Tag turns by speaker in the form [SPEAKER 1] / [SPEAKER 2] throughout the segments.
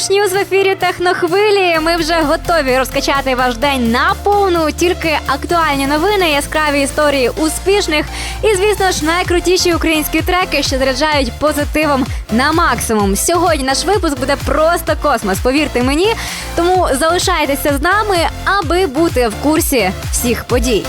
[SPEAKER 1] Коледж Ньюз в ефірі Технохвилі. Ми вже готові розкачати ваш день на повну. Тільки актуальні новини, яскраві історії успішних і, звісно ж, найкрутіші українські треки, що заряджають позитивом на максимум. Сьогодні наш випуск буде просто космос. Повірте мені. Тому залишайтеся з нами, аби бути в курсі всіх подій.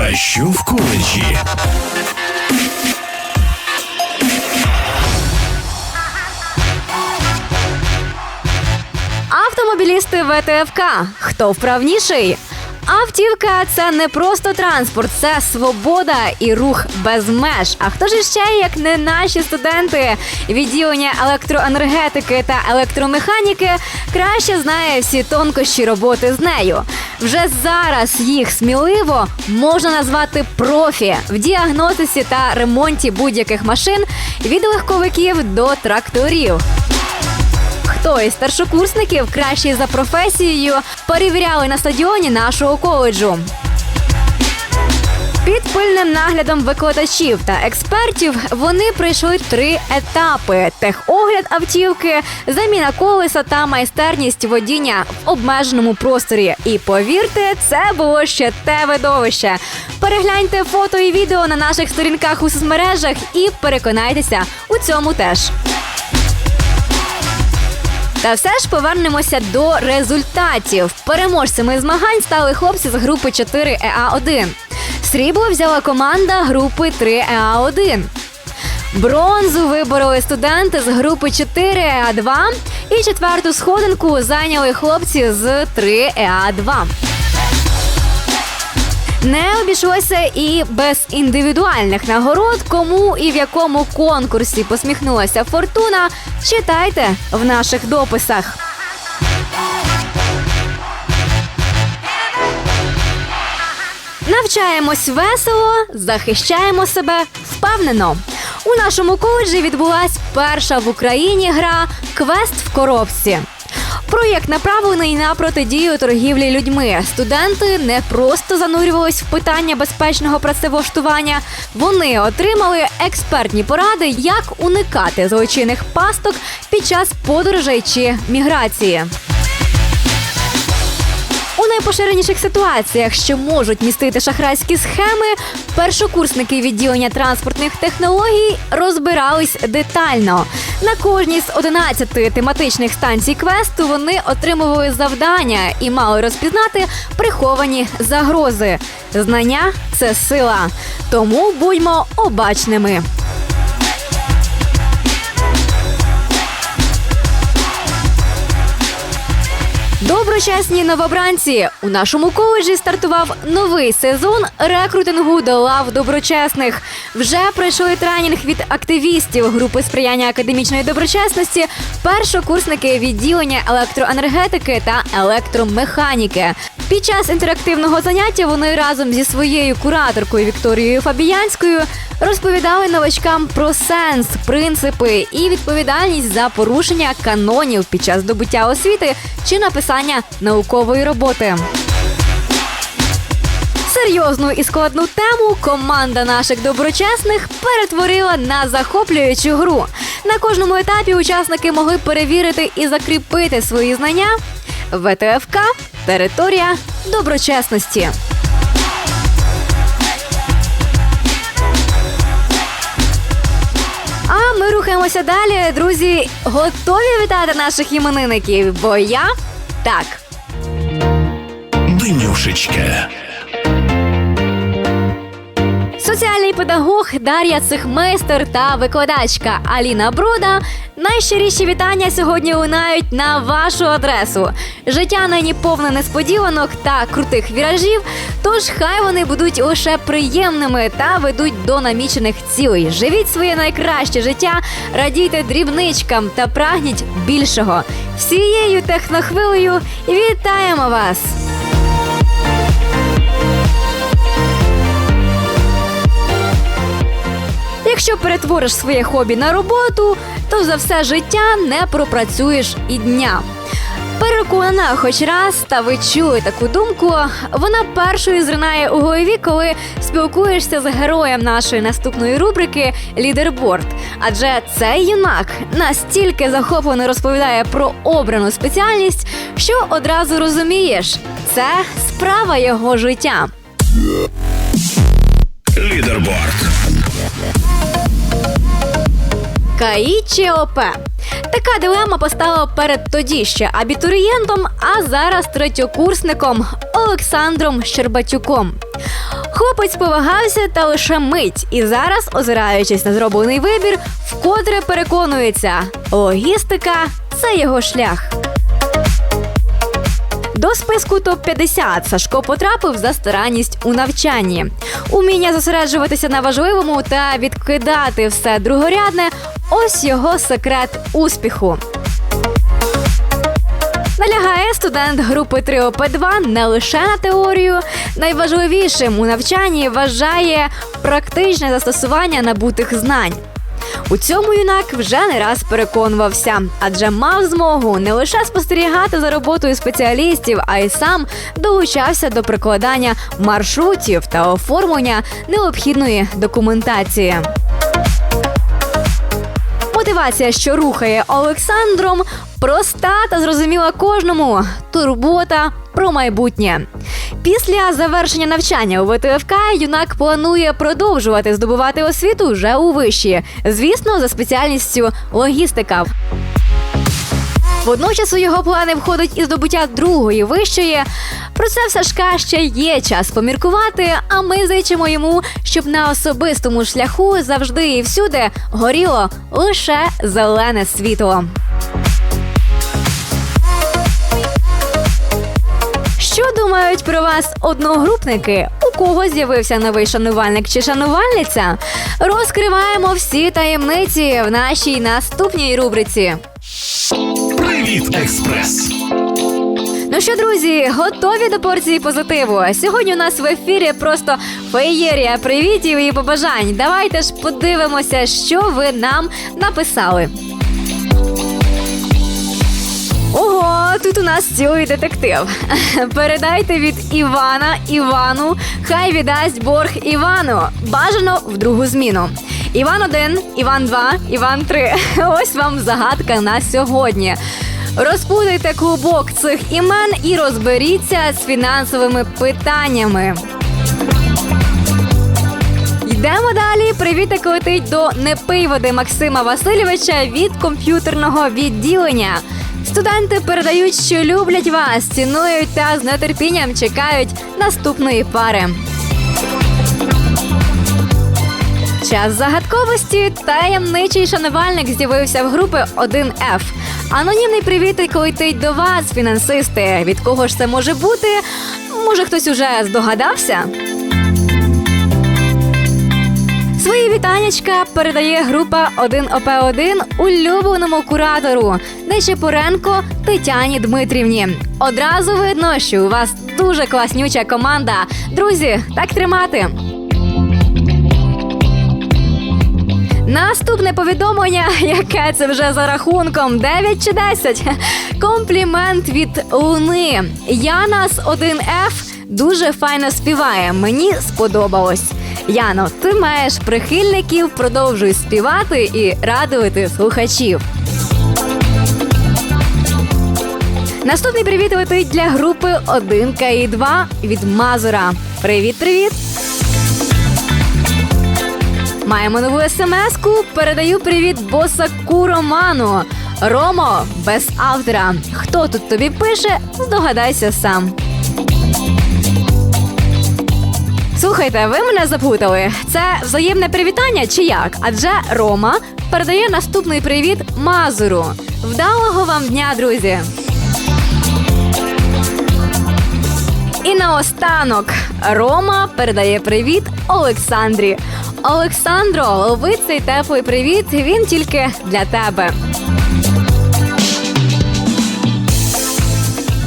[SPEAKER 2] А що в коледжі?
[SPEAKER 1] Автомобілісти ВТФК. Хто вправніший? Автівка це не просто транспорт, це свобода і рух без меж. А хто ж ще, як не наші студенти відділення електроенергетики та електромеханіки, краще знає всі тонкощі роботи з нею. Вже зараз їх сміливо можна назвати профі в діагностиці та ремонті будь-яких машин від легковиків до тракторів. Із старшокурсників кращий за професією перевіряли на стадіоні нашого коледжу. Під пильним наглядом викладачів та експертів вони пройшли три етапи: техогляд автівки, заміна колеса та майстерність водіння в обмеженому просторі. І повірте, це було ще те видовище. Перегляньте фото і відео на наших сторінках у соцмережах і переконайтеся у цьому теж. Та все ж повернемося до результатів. Переможцями змагань стали хлопці з групи 4 еа 1 Срібло взяла команда групи 3 еа 1 Бронзу вибороли студенти з групи 4 еа 2 І четверту сходинку зайняли хлопці з 3 еа 2 не обійшлося і без індивідуальних нагород, кому і в якому конкурсі посміхнулася фортуна. Читайте в наших дописах. Навчаємось весело, захищаємо себе впевнено. У нашому коледжі відбулась перша в Україні гра Квест в коробці. Проєкт направлений на протидію торгівлі людьми. Студенти не просто занурювались в питання безпечного працевлаштування. Вони отримали експертні поради, як уникати злочинних пасток під час подорожей чи міграції. У найпоширеніших ситуаціях, що можуть містити шахрайські схеми, першокурсники відділення транспортних технологій розбирались детально. На кожній з 11 тематичних станцій квесту вони отримували завдання і мали розпізнати приховані загрози. Знання це сила. Тому будьмо обачними. Доброчесні новобранці у нашому коледжі стартував новий сезон рекрутингу до лав доброчесних. Вже пройшли тренінг від активістів групи сприяння академічної доброчесності, першокурсники відділення електроенергетики та електромеханіки. Під час інтерактивного заняття вони разом зі своєю кураторкою Вікторією Фабіянською розповідали новачкам про сенс, принципи і відповідальність за порушення канонів під час здобуття освіти чи написання наукової роботи. Серйозну і складну тему команда наших доброчесних перетворила на захоплюючу гру. На кожному етапі учасники могли перевірити і закріпити свої знання. ВТФК територія доброчесності. А ми рухаємося далі. Друзі, готові вітати наших іменинників? Бо я так.
[SPEAKER 2] Денюшечка.
[SPEAKER 1] Соціальний педагог Дар'я Цихмейстер та викладачка Аліна Брода найщиріші вітання сьогодні лунають на вашу адресу. Життя нині повне несподіванок та крутих віражів. Тож хай вони будуть лише приємними та ведуть до намічених цілей. Живіть своє найкраще життя, радійте дрібничкам та прагніть більшого. Всією технохвилею вітаємо вас! Якщо перетвориш своє хобі на роботу, то за все життя не пропрацюєш і дня. Переконана, хоч раз, та ви чули таку думку. Вона першою зринає у голові, коли спілкуєшся з героєм нашої наступної рубрики Лідерборд. Адже цей юнак настільки захоплено розповідає про обрану спеціальність, що одразу розумієш, це справа його життя.
[SPEAKER 2] Лідерборд.
[SPEAKER 1] КАІ ОП? Така дилема постала перед тоді ще абітурієнтом, а зараз третьокурсником Олександром Щербатюком. Хлопець повагався та лише мить, і зараз, озираючись на зроблений вибір, вкотре переконується, логістика це його шлях. До списку топ-50 Сашко потрапив за старанність у навчанні. Уміння зосереджуватися на важливому та відкидати все другорядне ось його секрет успіху. Налягає студент групи 3ОП2 не лише на теорію. Найважливішим у навчанні вважає практичне застосування набутих знань. У цьому юнак вже не раз переконувався, адже мав змогу не лише спостерігати за роботою спеціалістів, а й сам долучався до прикладання маршрутів та оформлення необхідної документації. Мотивація, що рухає Олександром, проста та зрозуміла кожному. Турбота про майбутнє. Після завершення навчання у ВТФК юнак планує продовжувати здобувати освіту вже у виші, звісно, за спеціальністю логістика. Водночас у його плани входить і здобуття другої вищої. Про це в Сашка ще є час поміркувати. А ми зичимо йому, щоб на особистому шляху завжди і всюди горіло лише зелене світло. Що думають про вас одногрупники? У кого з'явився новий шанувальник чи шанувальниця? Розкриваємо всі таємниці в нашій наступній рубриці.
[SPEAKER 2] Привіт, експрес.
[SPEAKER 1] Ну що, друзі, готові до порції позитиву? Сьогодні у нас в ефірі просто феєрія привітів і побажань. Давайте ж подивимося, що ви нам написали. Ого, тут у нас цілий детектив. Передайте від Івана Івану, хай віддасть борг Івану. Бажано в другу зміну. Іван 1, Іван 2, Іван 3. Ось вам загадка на сьогодні. Розпутайте клубок цих імен і розберіться з фінансовими питаннями. Йдемо далі. Привітик летить до непиводи Максима Васильовича від комп'ютерного відділення. Студенти передають, що люблять вас, цінують та з нетерпінням чекають наступної пари. Час загадковості таємничий шанувальник з'явився в групи 1F. Анонімний привітик летить до вас, фінансисти. Від кого ж це може бути? Може, хтось уже здогадався? Свої вітаннячка передає група 1ОП1 улюбленому куратору Нечепоренко Тетяні Дмитрівні. Одразу видно, що у вас дуже класнюча команда. Друзі, так тримати. Наступне повідомлення, яке це вже за рахунком 9 чи 10. Комплімент від Луни. Янас 1F дуже файно співає. Мені сподобалось. Яно, ти маєш прихильників, продовжуй співати і радувати слухачів. Наступний привіт летить для групи 1 КІ 2 від Мазура. Привіт, привіт! Маємо нову смс-ку. Передаю привіт босаку Роману. Ромо без автора. Хто тут тобі пише? Здогадайся сам. Слухайте, ви мене запутали. Це взаємне привітання чи як? Адже Рома передає наступний привіт Мазуру. Вдалого вам дня, друзі! І наостанок Рома передає привіт Олександрі. Олександро, лови цей теплий привіт. Він тільки для тебе.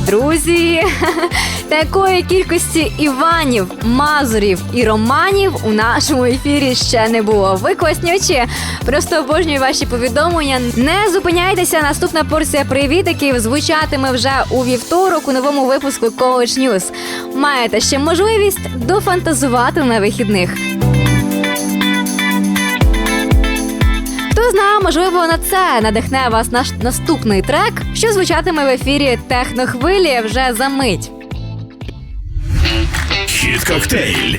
[SPEAKER 1] Друзі, такої кількості Іванів, Мазурів і Романів у нашому ефірі ще не було. Ви класнючі, просто обожнюю ваші повідомлення. Не зупиняйтеся. Наступна порція привітиків звучатиме вже у вівторок у новому випуску College News. Маєте ще можливість дофантазувати на вихідних. Можливо, на це надихне вас наш наступний трек, що звучатиме в ефірі Технохвилі вже за мить.
[SPEAKER 2] Хіт коктейль.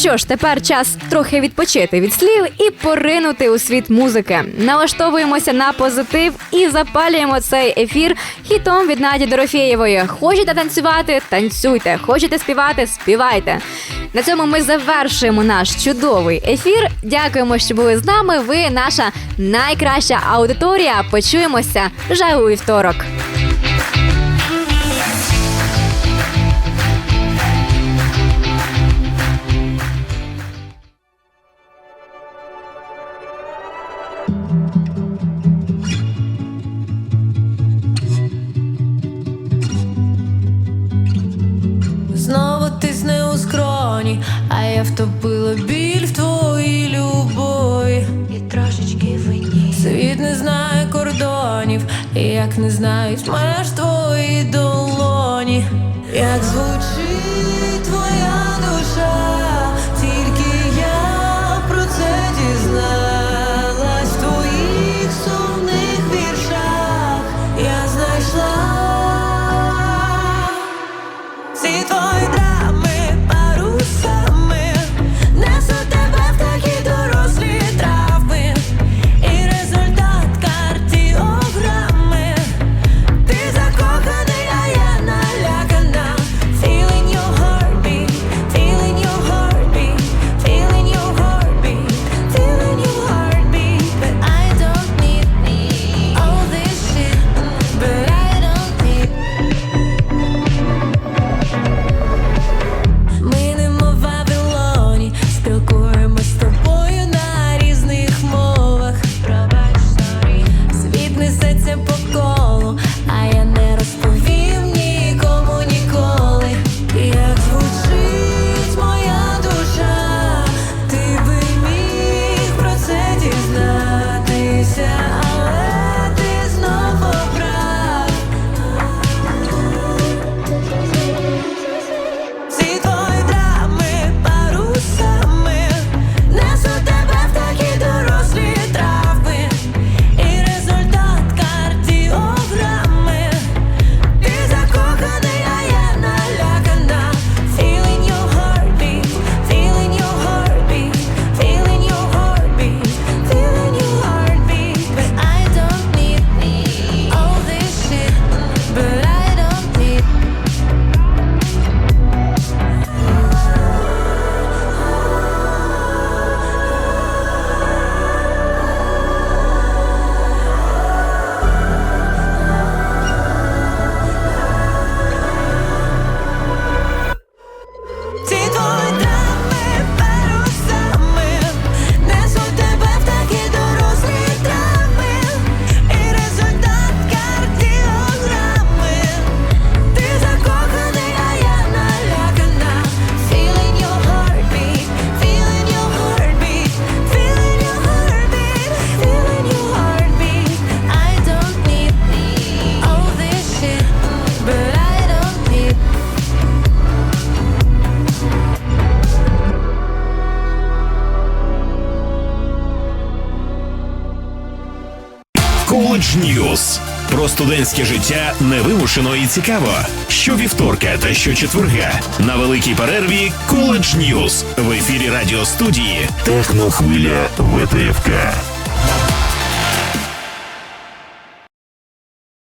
[SPEAKER 1] Що ж, тепер час трохи відпочити від слів і поринути у світ музики. Налаштовуємося на позитив і запалюємо цей ефір хітом від Наді Дорофєєвої. Хочете танцювати? Танцюйте. Хочете співати? Співайте. На цьому ми завершуємо наш чудовий ефір. Дякуємо, що були з нами. Ви наша найкраща аудиторія. Почуємося вже у вівторок.
[SPEAKER 3] Скроні, а я втопила біль в твоїй любові. І трошечки вині. Світ не знає кордонів, і як не знають меж твої долоні. Як звучить
[SPEAKER 2] Ньюз. Про студентське життя невимушено і цікаво. Щовівторка та щочетверга на великій перерві Коледж Ньюз в ефірі радіостудії Технохвиля ВТФК.